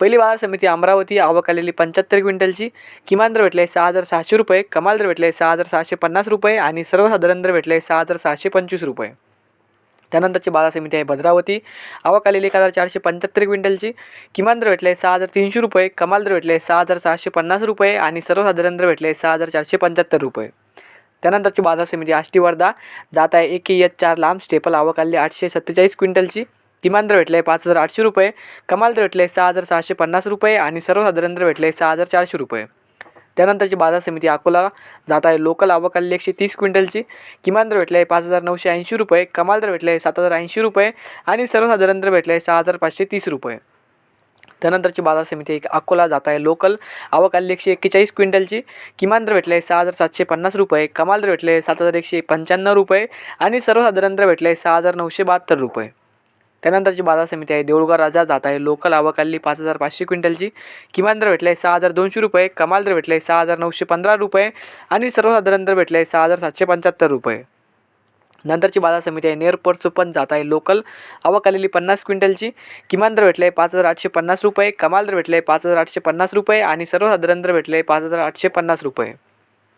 पहिली बाजार समिती अमरावती आवक आलेली पंच्याहत्तर क्विंटलची. किमान दर भेटले सहा हजार सहाशे रुपये कमाल दर भेटले सहा हजार सहाशे पन्नास रुपये आणि सर्वसाधारण दर भेटले सहा हजार सहाशे पंचवीस रुपये. त्यानंतरची बाजार समिती आहे भद्रावती. आवक आलेली एक हजार चारशे पंच्याहत्तर क्विंटलची. किमान दर भेटले सहा हजार तीनशे रुपये कमाल दर भेटले सहा हजार सहाशे पन्नास रुपये आणि सर्वसाधारण दर भेटले सहा हजार चारशे पंच्याहत्तर रुपये. त्यानंतरची बाजार समिती आष्टी वर्धा. जात आहे एक एच चार लांब स्टेपल आवक आलेली आठशे सत्तेचाळीस क्विंटलची. किमान दर भेटले पाच हजार आठशे रुपये कमाल दर भेटले सहा हजार सहाशे पन्नास रुपये आणि सर्वसाधारण दर भेटले सहा हजार चारशे रुपये. त्यानंतरची बाजार समिती अकोला जात आहे. लोकल आवक आलेली एकशे तीस क्विंटलची. किमान दर भेटले पाच हजार नऊशे ऐंशी रुपये कमाल दर भेटले सात हजार ऐंशी रुपये आणि सर्वसाधारण दर भेटले सहा हजार पाचशे तीस रुपये. त्यानंतरची बाजार समिती एक अकोला जात आहे. लोकल आवक आलेली एकशे एक्केचाळीस क्विंटलची. किमान दर भेटले सहा हजार सातशे पन्नास रुपये कमाल दर भेटले सात हजार एकशे पंच्याण्णव रुपये आणि सर्वसाधारण दर भेटले सहा हजार नऊशे बहात्तर रुपये. त्यानंतरची बाजार समिती आहे. देऊळगाव राजा जात आहे. लोकल आवक पाच हजार पाचशे क्विंटलची. किमान दर भेटले सहा हजार दोनशे रुपये. कमाल दर भेटले सहा हजार नऊशे पंधरा रुपये. आणि सर्वसाधारण दर आहे सहा हजार सातशे पंच्याहत्तर रुपये. नंतरची बाजार समिती आहे. नेरपर सुपन जात आहे. लोकल आवक आलेली पन्नास क्विंटलची. किमान दर भेटले पाच हजार आठशे पन्नास रुपये. कमाल दर भेटले पाच हजार आठशे पन्नास रुपये. आणि सर्वसाधारण दर भेटले पाच हजार आठशे पन्नास रुपये.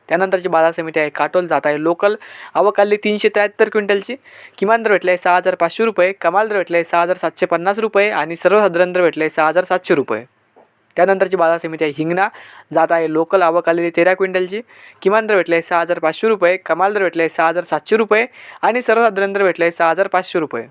त्यानंतरची बाजार समिती आहे. काटोल जात आहे. लोकल आवक तीनशे त्र्याहत्तर क्विंटलची. किमान दर भेटले सहा हजार पाचशे रुपये. कमाल दर भेटले सहा हजार सातशे पन्नास रुपये आणि सर्वसाधारण दर भेटले सहा हजार सातशे रुपये. त्यानंतरची बाजार समिती आहे. हिंगणा जात आहे. लोकल आवक आलेली तेरा क्विंटलची. किमान दर भेटले सहा हजार पाचशे रुपये. कमाल दर भेटले सहा हजार सातशे रुपये आणि सर्वसाधारण दर आहे सहा हजार पाचशे रुपये.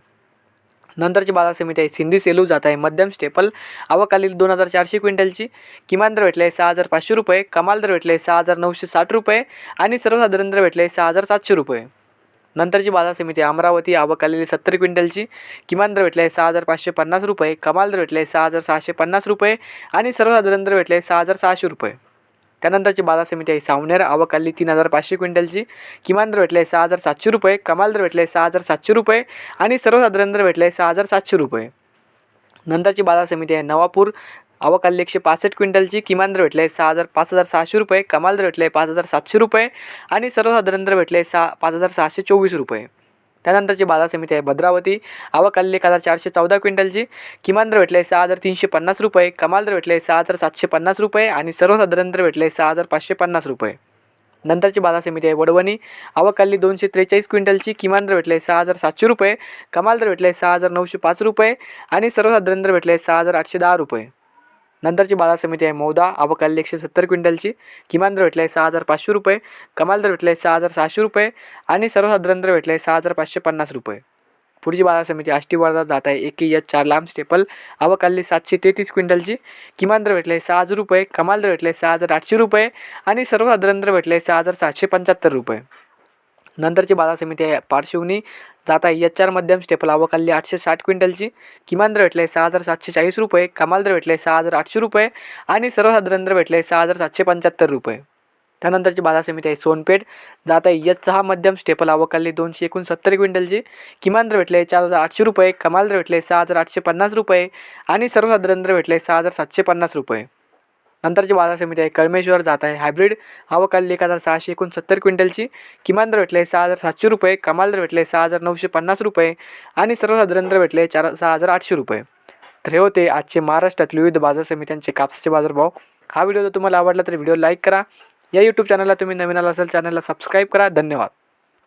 नंतरची बाजार समिती आहे. सिंधी सेलू जात आहे. मध्यम स्टेपल. आवक दोन हजार चारशे क्विंटलची. किमान दर भेटले सहा हजार पाचशे रुपये. कमाल दर भेटले सहा हजार नऊशे साठ रुपये. आणि सर्वसाधारण दर भेटले सहा हजार सातशे रुपये. नंतरची बाजार समिती आहे. अमरावती आवकालेली सत्तर क्विंटलची. किमान दर भेटले सहा हजार पाचशे पन्नास रुपये. कमाल दर भेटले सहा हजार सहाशे पन्नास रुपये. आणि सर्वसाधारण दर भेटले सहा हजार सहाशे रुपये. त्यानंतरची बाजार समिती आहे. सावनेर आवक तीन हजार पाचशे क्विंटलची. किमान दर भेटले सहा हजार सातशे रुपये. कमाल दर भेटले सहा हजार सातशे रुपये. आणि सर्वसाधारण दर भेटले सहा हजार सातशे रुपये. नंतरची बाजार समिती आहे. नवापूर आवक एकशे पासष्ट क्विंटलची. किमान दर भेटले सहा हजार पाच हजार सहाशे रुपये. कमाल दर भेटले पाच हजार सातशे रुपये. आणि सर्वसाधारण दर भेटले सहा पाच हजार सहाशे चोवीस रुपये. त्यानंतरची बाजार समिती आहे भद्रावती. आवक आलेली एक हजार चारशे चौदा क्विंटलची. किमान दर भेटले सहा हजार तीनशे पन्नास रुपये. कमाल दर भेटले सहा हजार सातशे पन्नास रुपये आणि सर्वसाधारण दर भेटले सहा हजार पाचशे पन्नास रुपये. नंतरची बाजार समिती आहे वडवणी. आवक आलेली दोनशे त्रेचाळीस क्विंटलची. किमान दर भेटले सहा हजार सातशे रुपये. कमाल दर भेटले सहा हजार नऊशे पाच रुपये आणि सर्वसाधारण दर भेटले सहा हजार आठशे दहा रुपये. नंतरची बाजार समिती आहे मौदा आवक एकशे सत्तर क्विंटलची किमान दर भेटले सहा हजार पाचशे रुपये कमाल दर भेटले सहा हजार सहाशे रुपये आणि सर्वसाधारण दर भेटले सहा हजार पाचशे पन्नास रुपये. पुढची बाजार समिती आष्टी वर्धा जात आहे एक एच चार लांब स्टेपल आवक सातशे तेहतीस क्विंटलची किमान दर भेटले सहा हजार रुपये कमाल दर भेटले सहा हजार आठशे रुपये आणि सर्वसाधारण दर भेटले सहा हजार सातशे पंच्याहत्तर रुपये. नंतरची बाजार समिती आहे पार्श्वनी जात आहे एच चार मध्यम स्टेपल आवक आठशे साठ क्विंटलची. किमान दर भेटले सहा हजार सातशे चाळीस रुपये. कमाल दर भेटले सहा हजार आठशे रुपये. आणि सर्वसाधारण दर भेटले सहा हजार सातशे पंच्याहत्तर रुपये. त्यानंतरची बाजार समिती आहे सोनपेठ. जात आहे एच सहा मध्यम स्टेपल आवक दोनशे एकोणसत्तर क्विंटलची. किमान दर भेटले चार हजार आठशे रुपये. कमाल दर भेटले सहा हजार आठशे पन्नास रुपये. आणि सर्वसाधारण दर भेटले सहा हजार सातशे पन्नास रुपये. नंतरची बाजार समिती आहे. कळमेश्वर जात आहे. हायब्रिड आवक आलेली एक हजार सहाशे एकोणसत्तर क्विंटलची. किमान दर भेटले सहा हजार सातशे रुपये. कमाल दर भेटले सहा हजार नऊशे पन्नास रुपये. आणि सर्वसाधारण दर भेटले चार सहा हजार आठशे रुपये. तर हे होते आजचे महाराष्ट्रातील विविध बाजार समित्यांचे कापसाचे बाजारभाव हा व्हिडिओ जर तुम्हाला आवडला तर व्हिडिओ लाईक करा. या यूट्यूब चॅनलला तुम्ही नवीन आला असेल चॅनलला सबस्क्राईब करा. धन्यवाद.